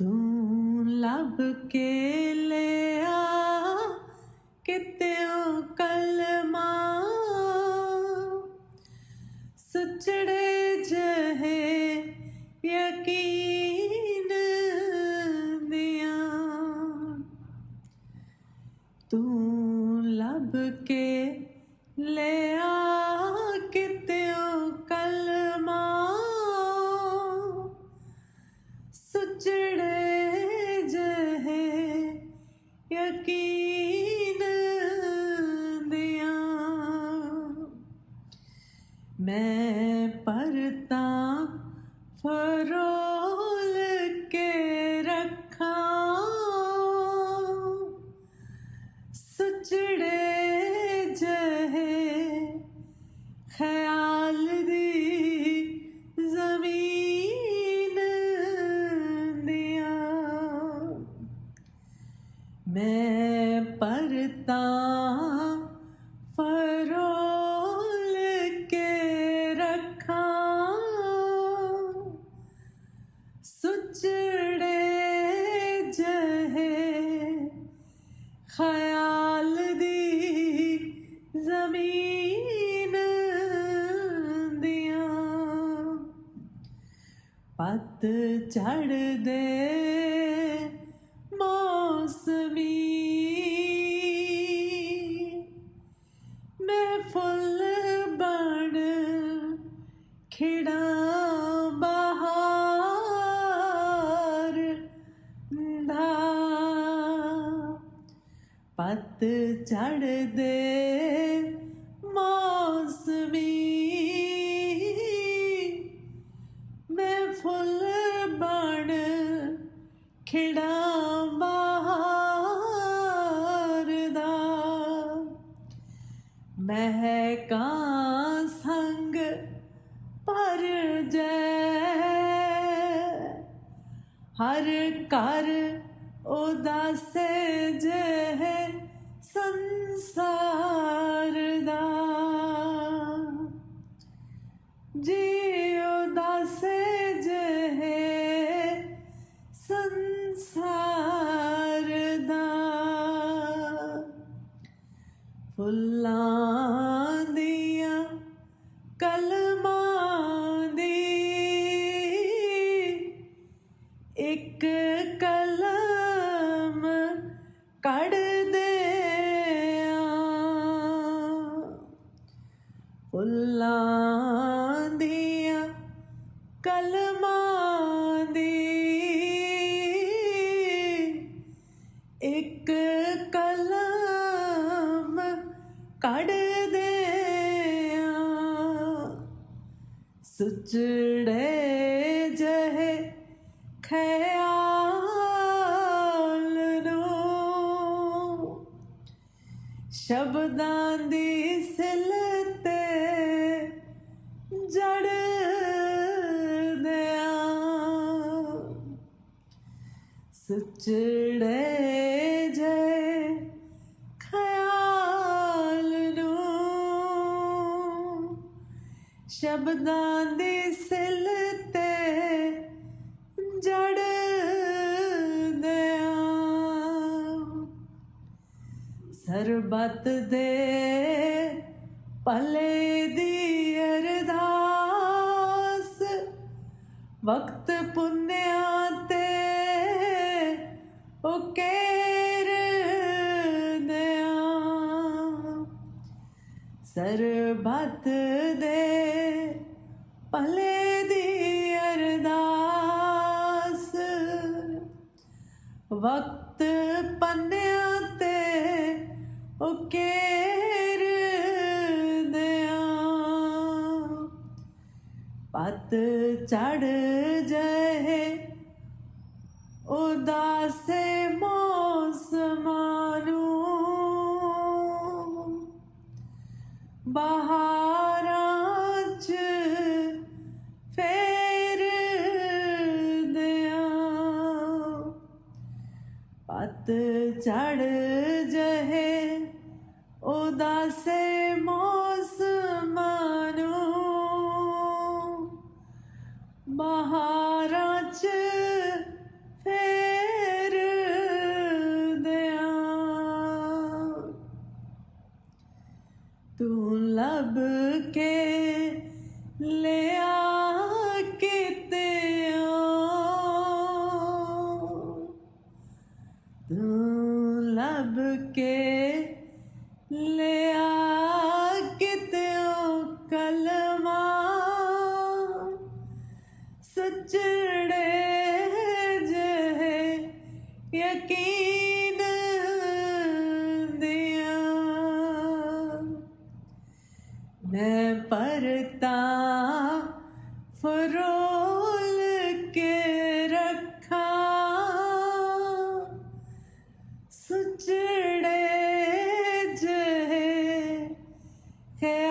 لب کے لے آ کتوں کلم سچڑے جہے یقین دیا تو لب کے لے آ پرتا فرول کے رکھا ਚੜਦੇ ਮੌਸਮੀ ਮੈਂ ਫੁੱਲ ਬਣ ਖਿੜਾ ਬਹਾਰ ਦਾ ਪਤ ਚੜਦੇ مہکا سنگ پر جے ہر گھر ادیں جہار دہ جی اداسے ਕਲਮਾਂ ਦੀ ਇੱਕ ਕਲਮ ਕੱਢ ਦੇ ਦੀਆਂ ਕਲਮਾਂ ਇੱਕ ਕਲਮ سچڑے جہ خیال کلو شبدان دی سلتے جڑ دیا سچڑے ਸ਼ਬਦਾਂ ਦੇ ਸਿਲ ਤੇ ਜੜ ਦਿਆ ਸਰਬਤ ਦੇ ਪਲੇ ਦੀ ਅਰਦਾਸ ਵਕਤ ਪੁੰਨਿਆ ਤੇ ਉਹ ਕੇਰ ਦਿਆ ਸਰਬਤ ਦੇ ਪਲੇ ਦੀ ਅਰਦਾਸ ਵਕਤ ਪੰਨਿਆਂ ਤੇ ਓਕੇਰ ਦਿਆ ਪਤ ਚੜ ਜਾਏ ਉਦਾਸੇ پت چڑھ جہے ادا سے موس منو بہارچ دیا لب کے لے آ نب کے لے آ کتوں کلم سجڑ یقین دیا میں پڑھتا فرو Good.